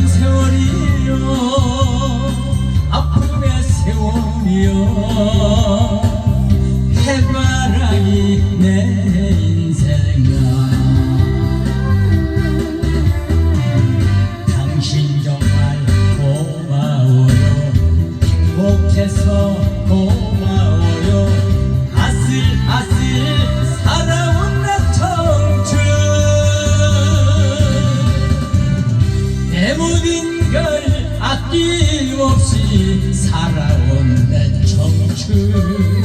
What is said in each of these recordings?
힘들었던 세월이요 아픔의 세월이요 해바라기 내 인생아 내 모든 걸 아낌없이 살아온 내 청춘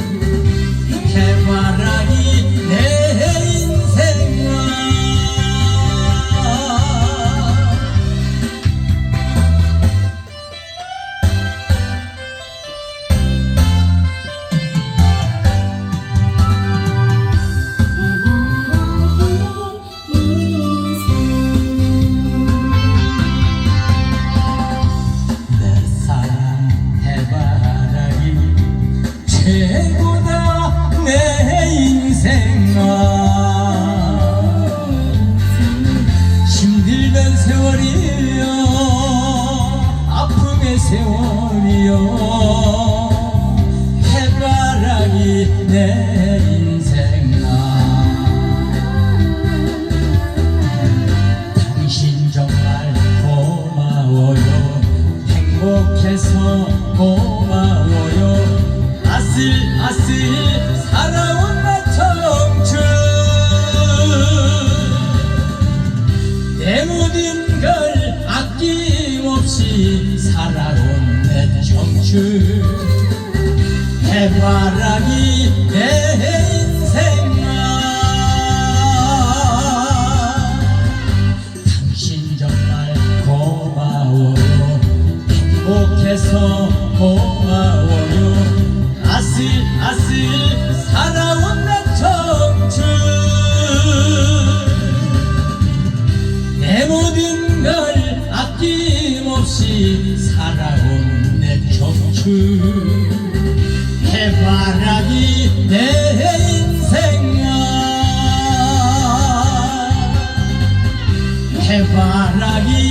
내 인생아. 힘들던 세월이여 아픔의 세월이여. 해바라기 내 아낌없이 살아온 내 청춘. 해바라기 내 살아온 내 청춘. 내 모든 걸 아낌없이 살아온 내 청춘. 해바라기 내 인생아. 해바라기